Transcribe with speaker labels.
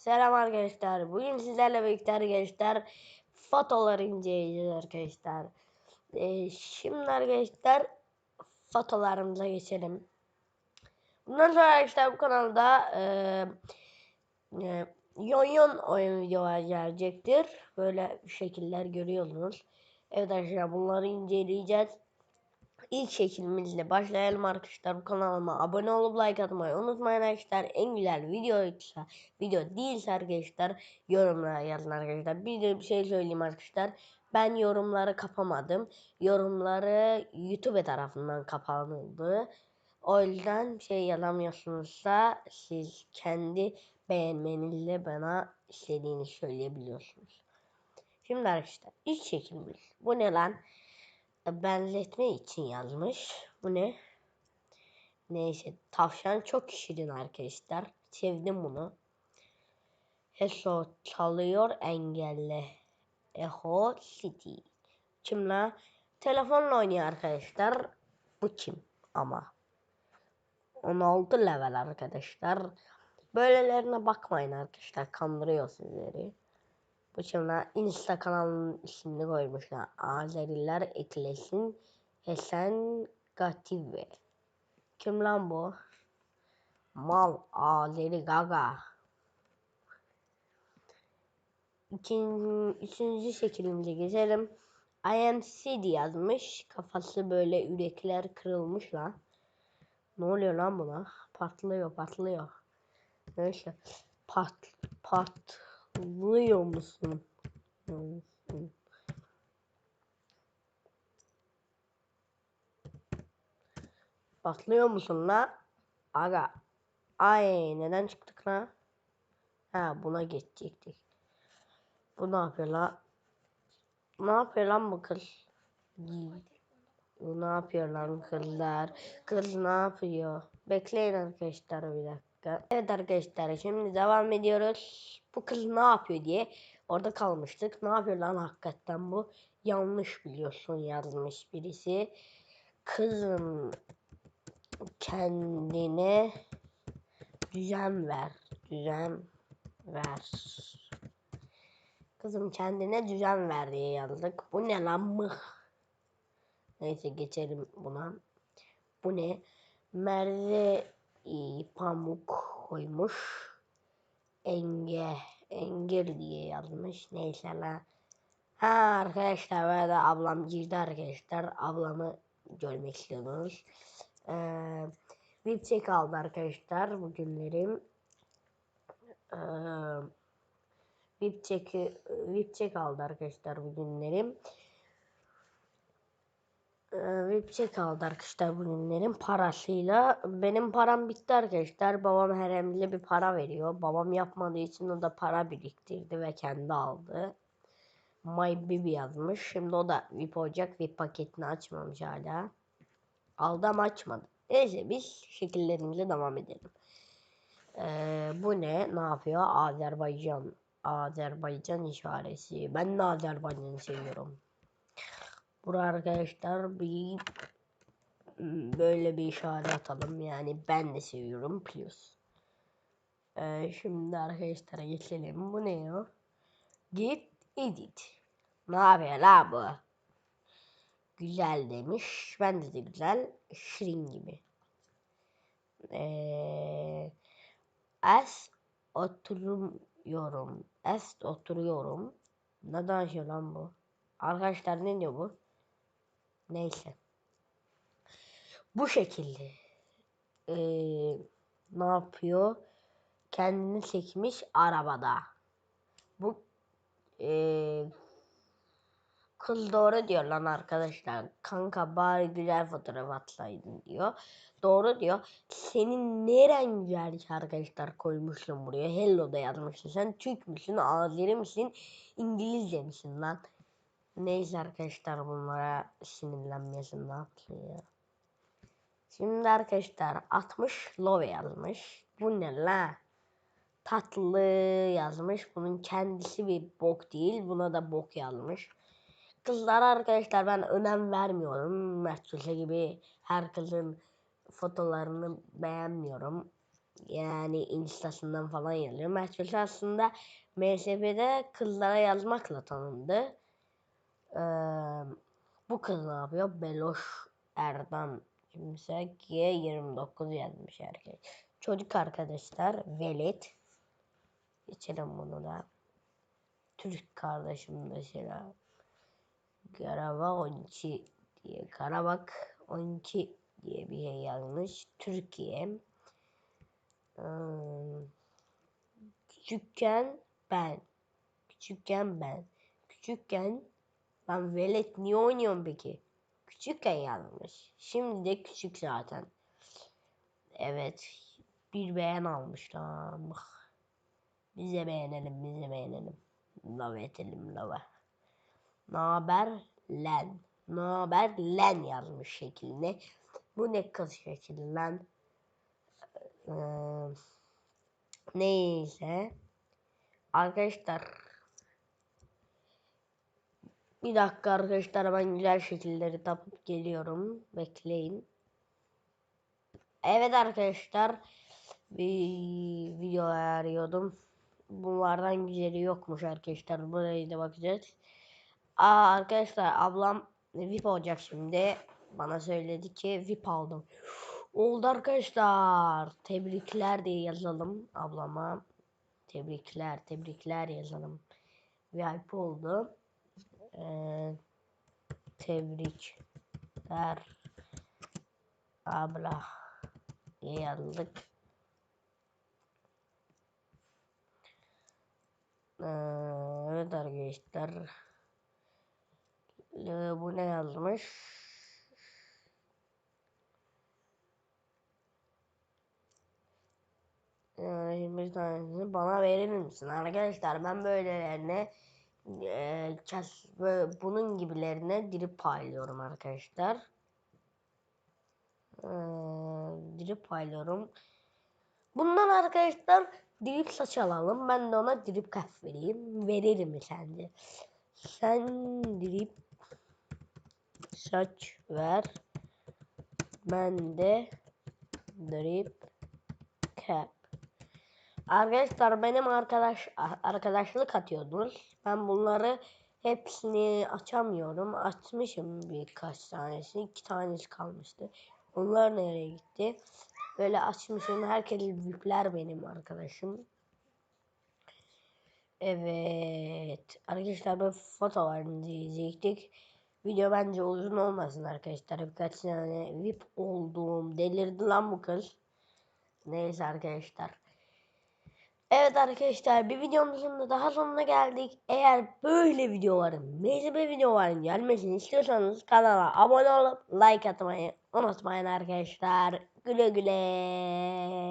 Speaker 1: Selam arkadaşlar. Bugün sizlerle birlikte arkadaşlar fotoları inceleyeceğiz arkadaşlar. Ee, şimdi arkadaşlar fotolarımıza geçelim. Bundan sonra arkadaşlar bu kanalda e, e, yon yon oyun videolar gelecektir. Böyle şekiller görüyorsunuz. Evet arkadaşlar bunları inceleyeceğiz. İlk şeklimizle başlayalım arkadaşlar. Bu kanalıma abone olup like atmayı unutmayın arkadaşlar. En güzel videoysa video değilse arkadaşlar yorumlara yazın arkadaşlar. Bir de bir şey söyleyeyim arkadaşlar. Ben yorumları kapamadım. Yorumları YouTube tarafından kapanıldı. O yüzden şey yazamıyorsunuzsa siz kendi beğenmenizle bana istediğini söyleyebiliyorsunuz. Şimdi arkadaşlar ilk şekilimiz. Bu ne lan? Benzetme için yazmış. Bu ne? Neyse tavşan çok şirin arkadaşlar. Sevdim bunu. Heso çalıyor engelle. Echo City. Kimle? Telefonla oynuyor arkadaşlar. Bu kim ama? 16 level arkadaşlar. Böylelerine bakmayın arkadaşlar. Kandırıyor sizleri. Bu şimdi Insta kanalının ismini koymuşlar. Azeriler eklesin. Esen Gative. Kim lan bu? Mal Azeri Gaga. İkinci, üçüncü şeklimize geçelim. I am City yazmış. Kafası böyle ürekler kırılmış lan. Ne oluyor lan buna? Patlıyor patlıyor. Neyse. Pat pat Patlıyor musun? Patlıyor musun la? Aga. Ay neden çıktık la? Ha buna geçecektik. Bu ne yapıyor la? Ne yapıyor lan bu kız? Bu ne yapıyor lan kızlar? Kız ne yapıyor? Bekleyin arkadaşlar bir dakika. Evet arkadaşlar şimdi devam ediyoruz. Bu kız ne yapıyor diye orada kalmıştık. Ne yapıyor lan hakikaten bu? Yanlış biliyorsun yazmış birisi. Kızım kendine düzen ver. Düzen ver. Kızım kendine düzen ver diye yazdık. Bu ne lan mı? Neyse geçelim buna. Bu ne? Merve pamuk koymuş. Enge, engel diye yazmış. Neyse la. Ha arkadaşlar burada ablam girdi arkadaşlar. Ablamı görmek istiyordunuz. Ee, VIP check aldı arkadaşlar bugünlerim. Ee, VIP check, VIP check aldı arkadaşlar bugünlerim. VIP check aldı arkadaşlar bugünlerin parasıyla. Benim param bitti arkadaşlar. Babam her emre bir para veriyor. Babam yapmadığı için o da para biriktirdi ve kendi aldı. My Baby yazmış. Şimdi o da VIP olacak. VIP paketini açmamış hala. Aldı ama açmadı. Neyse biz şekillerimize devam edelim. Ee, bu ne? Ne yapıyor? Azerbaycan. Azerbaycan işareti. Ben de Azerbaycan'ı seviyorum. Buraya arkadaşlar bir böyle bir işaret atalım. Yani ben de seviyorum plus. Ee, şimdi arkadaşlar geçelim. Bu ne ya? Git edit. Ne yapıyor la bu? Güzel demiş. Bence de güzel. Şirin gibi. Ee, es oturuyorum. Es oturuyorum. Neden şey lan bu? Arkadaşlar ne diyor bu? Neyse. Bu şekilde. Ee, ne yapıyor? Kendini çekmiş arabada. Bu ee, kız doğru diyor lan arkadaşlar. Kanka bari güzel fotoğraf atsaydın diyor. Doğru diyor. Senin neren güzel arkadaşlar koymuşsun buraya. Hello da yazmışsın. Sen Türk müsün? Azeri misin? İngilizce misin lan? Neyse arkadaşlar bunlara sinirlenmesin ne yapsın ya. Şimdi arkadaşlar 60 love yazmış. Bu ne la? Tatlı yazmış. Bunun kendisi bir bok değil. Buna da bok yazmış. Kızlar arkadaşlar ben önem vermiyorum. Mertçe gibi her kızın fotolarını beğenmiyorum. Yani instasından falan yazıyor. Mert aslında MSP'de kızlara yazmakla tanındı. Ee, bu kız ne yapıyor? Beloş Erdem kimse G29 yazmış erkek. Çocuk arkadaşlar Velit. Geçelim bunu da. Türk kardeşim mesela. Garava 12 diye. Karabak 12 diye bir şey yazmış. Türkiye. Hmm. Küçükken ben. Küçükken ben. Küçükken ben velet niye oynuyorum peki? Küçükken yazmış. Şimdi de küçük zaten. Evet. Bir beğen almışlar. Biz de beğenelim, biz de beğenelim. Love edelim, love. Naber len. Naber len yazmış şeklinde. Bu ne kız şekli lan? Ee, neyse. Arkadaşlar. Bir dakika arkadaşlar ben güzel şekilleri tapıp geliyorum. Bekleyin. Evet arkadaşlar. Bir video arıyordum. Bunlardan güzeli yokmuş arkadaşlar. Buraya da bakacağız. Aa, arkadaşlar ablam VIP olacak şimdi. Bana söyledi ki VIP aldım. Oldu arkadaşlar. Tebrikler diye yazalım ablama. Tebrikler, tebrikler yazalım. VIP oldu. Ee, tebrikler abla diye yazdık. Ee, evet arkadaşlar. Ee, bu ne yazmış? Ee, bir tanesini bana verir misin? Arkadaşlar ben böylelerine e, kes, böyle bunun gibilerine dirip paylıyorum arkadaşlar. Ee, dirip paylıyorum. Bundan arkadaşlar drip saç alalım. Ben de ona drip kaf vereyim. Veririm sence. Sen drip saç ver. Ben de drip cap. Arkadaşlar benim arkadaş arkadaşlık atıyordunuz. Ben bunları hepsini açamıyorum. Açmışım birkaç tanesi. iki tanesi kalmıştı. Onlar nereye gitti? Böyle açmışım. Herkes büyükler benim arkadaşım. Evet. Arkadaşlar bu fotolarını izleyecektik. Video bence uzun olmasın arkadaşlar. Birkaç tane VIP olduğum delirdi lan bu kız. Neyse arkadaşlar. Evet arkadaşlar bir videomuzun da daha sonuna geldik. Eğer böyle videoların, mezbe videoların gelmesini istiyorsanız kanala abone olup like atmayı unutmayın arkadaşlar. Güle güle.